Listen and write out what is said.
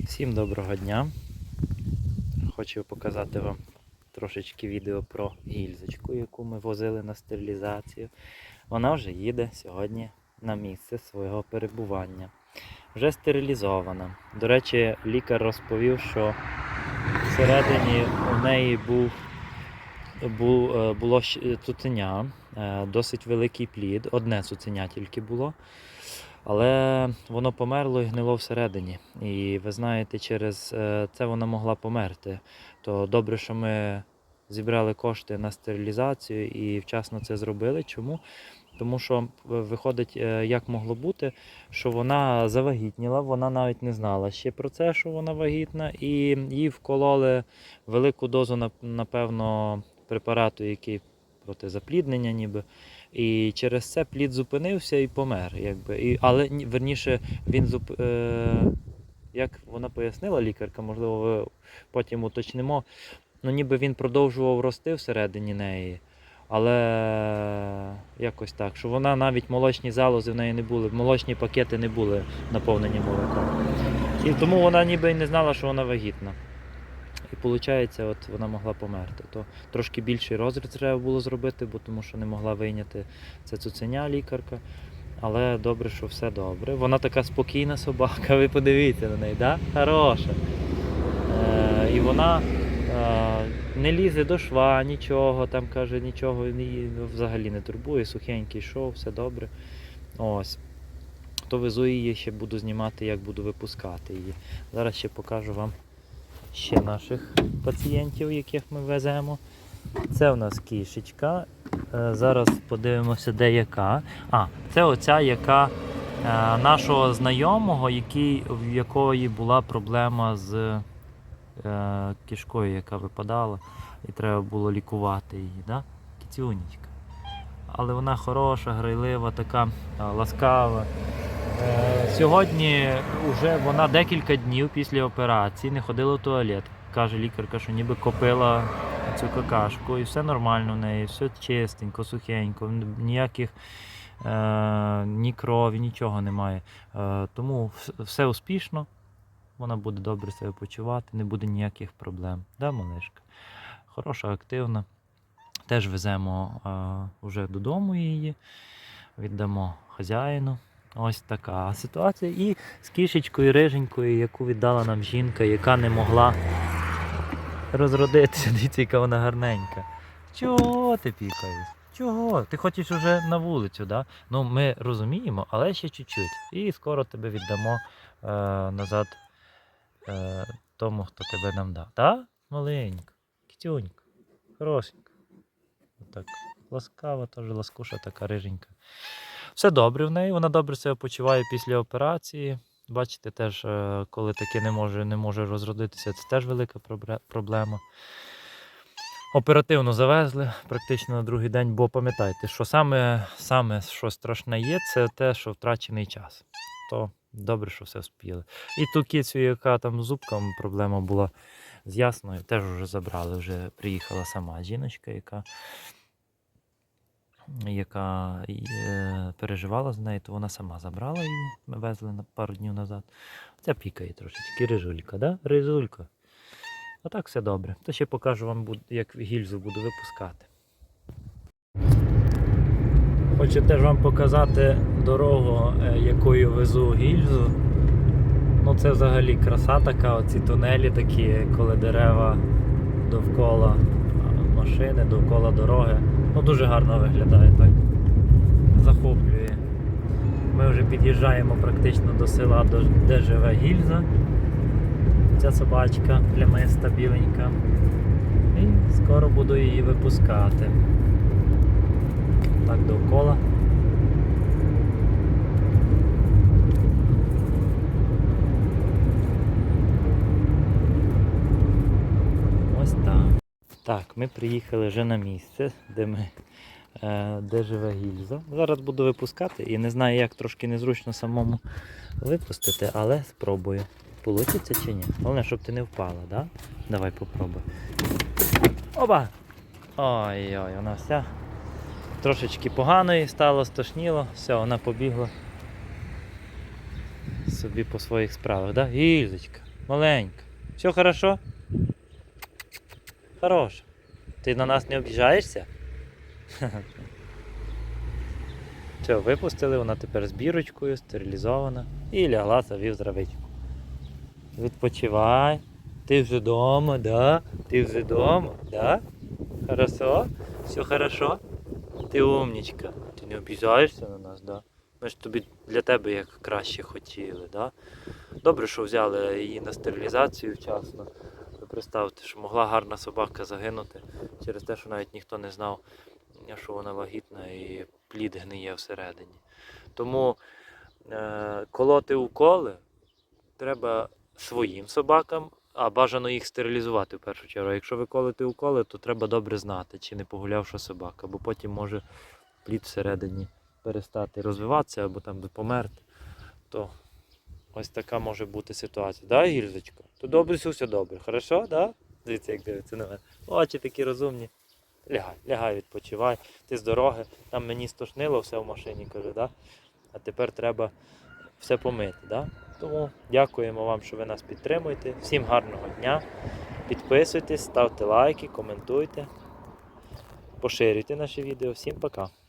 Всім доброго дня. Хочу показати вам трошечки відео про гільзочку, яку ми возили на стерилізацію. Вона вже їде сьогодні на місце свого перебування. Вже стерилізована. До речі, лікар розповів, що всередині у неї був, бу- е, було цуценя, е, досить великий плід, одне цуценя тільки було. Але воно померло і гнило всередині. І ви знаєте, через е, це вона могла померти. То добре, що ми зібрали кошти на стерилізацію і вчасно це зробили. Чому? Тому що е, виходить, е, як могло бути, що вона завагітніла, вона навіть не знала ще про це, що вона вагітна, і їй вкололи велику дозу, нап- напевно, препарату, який проти запліднення, ніби. І через це плід зупинився і помер. Якби. І, але ні- верніше він зуп... е... як вона пояснила лікарка, можливо, ви потім уточнимо. Ну, ніби він продовжував рости всередині неї. Але якось так, що вона навіть молочні залози в неї не були, молочні пакети не були наповнені молоком. І тому вона ніби й не знала, що вона вагітна. І виходить, от вона могла померти. То трошки більший розріз треба було зробити, бо тому що не могла вийняти це цуценя лікарка. Але добре, що все добре. Вона така спокійна собака, ви подивіться на неї, да? Хороша. Е, і вона е, не лізе до шва, нічого, там каже, нічого її взагалі не турбує, сухенький йшов, все добре. Ось. То везу її, ще буду знімати, як буду випускати її. Зараз ще покажу вам ще наших пацієнтів, яких ми веземо. Це у нас кішечка. Е, Зараз подивимося, де яка. А, це оця, яка е, нашого знайомого, який, в якої була проблема з е, кішкою, яка випадала, і треба було лікувати її. Да? Кіцюнечка. Але вона хороша, грайлива, така ласкава. Е, Сьогодні вже вона декілька днів після операції не ходила в туалет. Каже лікарка, що ніби копила цю какашку, і все нормально в неї, все чистенько, сухенько, ніяких е, ні крові, нічого немає. Е, тому все успішно, вона буде добре себе почувати, не буде ніяких проблем. Да, малишка? Хороша, активна. Теж веземо е, вже додому її, віддамо хазяїну. Ось така ситуація. І з кішечкою риженькою, яку віддала нам жінка, яка не могла розродитися. Дивіться, яка вона гарненька. Чого ти пікаєш? Чого? Ти хочеш уже на вулицю, да? Ну, ми розуміємо, але ще чуть-чуть. І скоро тебе віддамо е, назад е, тому, хто тебе нам дав. Так? Маленька, кітюнька, хорошенька. Так, ласкава, теж ласкуша така риженька. Все добре в неї, вона добре себе почуває після операції. Бачите, теж, е, коли таке не може, не може розродитися, це теж велика проблема. Оперативно завезли практично на другий день, бо пам'ятайте, що саме, саме що страшне є, це те, що втрачений час. То добре, що все спіли. І ту кицю, яка там з зубком проблема була з ясною, теж вже забрали, вже приїхала сама жіночка, яка яка е, переживала з нею, то вона сама забрала її. Ми везли на пару днів назад. Ця пікає трошечки рижулька, да? Рижулька. А так все добре. То ще покажу вам, як гільзу буду випускати. Хочу теж вам показати дорогу, е, якою везу гільзу. Ну це взагалі краса така, оці тунелі такі, коли дерева довкола машини, довкола дороги. Ну дуже гарно виглядає так. Захоплює. Ми вже під'їжджаємо практично до села, де живе гільза. Ця собачка плямиста, біленька. І скоро буду її випускати. Так довкола. Ось так. Так, ми приїхали вже на місце, де ми, е, де живе гільза. Зараз буду випускати і не знаю, як трошки незручно самому випустити, але спробую. Получиться чи ні? Головне, щоб ти не впала, да? Давай попробуй. Оба! Ой-ой, вона вся трошечки поганої стало, стошніло, все, вона побігла. собі по своїх справах, да? Гільзочка, маленька. Все хорошо? Хорош. Ти на нас не обіжаєшся? Все, випустили, вона тепер з бірочкою, стерилізована і лягла собі в здравичку. Відпочивай. Ти вже вдома, да? Ти вже вдома, да? Хорошо? Все хорошо? Ти умнічка. Ти не обіжаєшся на нас, да? Ми ж тобі для тебе як краще хотіли, да? Добре, що взяли її на стерилізацію вчасно. Представте, що могла гарна собака загинути через те, що навіть ніхто не знав, що вона вагітна і плід гниє всередині. Тому е, колоти уколи треба своїм собакам, а бажано їх стерилізувати в першу чергу. Якщо ви колите уколи, то треба добре знати, чи не погулявша собака, бо потім може плід всередині перестати розвиватися або там померти. То ось така може бути ситуація. Да, Гільзочка? То добре, все, все добре. Хорошо, да? Дивіться, як дивиться на мене. Очі такі розумні. Лягай, лягай, відпочивай. Ти з дороги. Там мені стошнило все в машині, каже, да? а тепер треба все помити. Да? Тому дякуємо вам, що ви нас підтримуєте. Всім гарного дня. Підписуйтесь, ставте лайки, коментуйте, поширюйте наші відео. Всім пока.